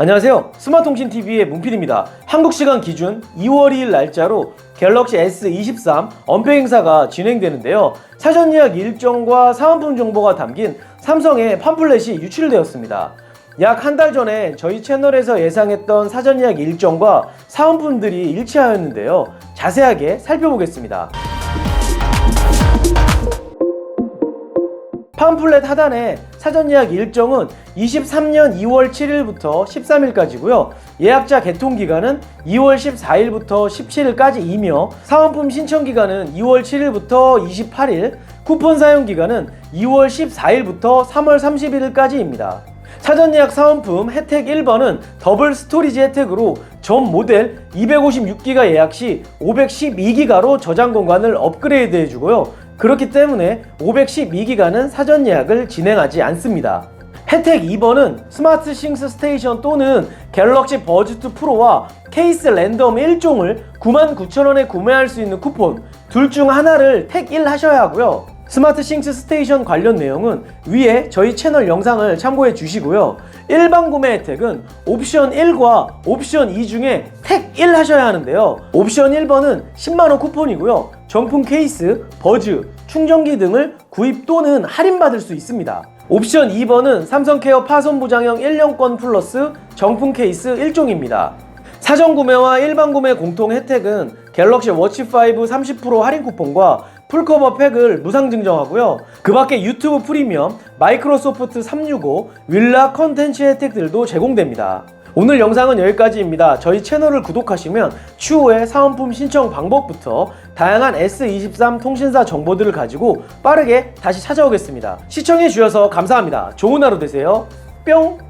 안녕하세요. 스마트통신TV의 문필입니다. 한국 시간 기준 2월 2일 날짜로 갤럭시 S23 언팩 행사가 진행되는데요. 사전 예약 일정과 사은품 정보가 담긴 삼성의 팜플렛이 유출되었습니다. 약 한 달 전에 저희 채널에서 예상했던 사전 예약 일정과 사은품들이 일치하였는데요. 자세하게 살펴보겠습니다. 팜플렛 하단에 사전 예약 일정은 23년 2월 7일부터 13일까지고요. 예약자 개통 기간은 2월 14일부터 17일까지이며 사은품 신청 기간은 2월 7일부터 28일, 쿠폰 사용 기간은 2월 14일부터 3월 31일까지입니다. 사전 예약 사은품 혜택 1번은 더블 스토리지 혜택으로 전 모델 256기가 예약 시 512기가로 저장 공간을 업그레이드 해주고요. 그렇기 때문에 512기가는 사전 예약을 진행하지 않습니다. 혜택 2번은 스마트 싱스 스테이션 또는 갤럭시 버즈2 프로와 케이스 랜덤 1종을 99,000원에 구매할 수 있는 쿠폰 둘 중 하나를 택 1 하셔야 하고요. 스마트 싱스 스테이션 관련 내용은 위에 저희 채널 영상을 참고해 주시고요. 일반 구매 혜택은 옵션 1과 옵션 2 중에 택 1 하셔야 하는데요. 옵션 1번은 10만원 쿠폰이고요. 정품 케이스, 버즈, 충전기 등을 구입 또는 할인받을 수 있습니다. 옵션 2번은 삼성케어 파손 보장형 1년권 플러스 정품 케이스 1종입니다. 사전 구매와 일반 구매 공통 혜택은 갤럭시 워치 5 30% 할인 쿠폰과 풀커버 팩을 무상 증정하고요. 그 밖에 유튜브 프리미엄, 마이크로소프트 365, 윌라 컨텐츠 혜택들도 제공됩니다. 오늘 영상은 여기까지입니다. 저희 채널을 구독하시면 추후에 사은품 신청 방법부터 다양한 S23 통신사 정보들을 가지고 빠르게 다시 찾아오겠습니다. 시청해 주셔서 감사합니다. 좋은 하루 되세요. 뿅!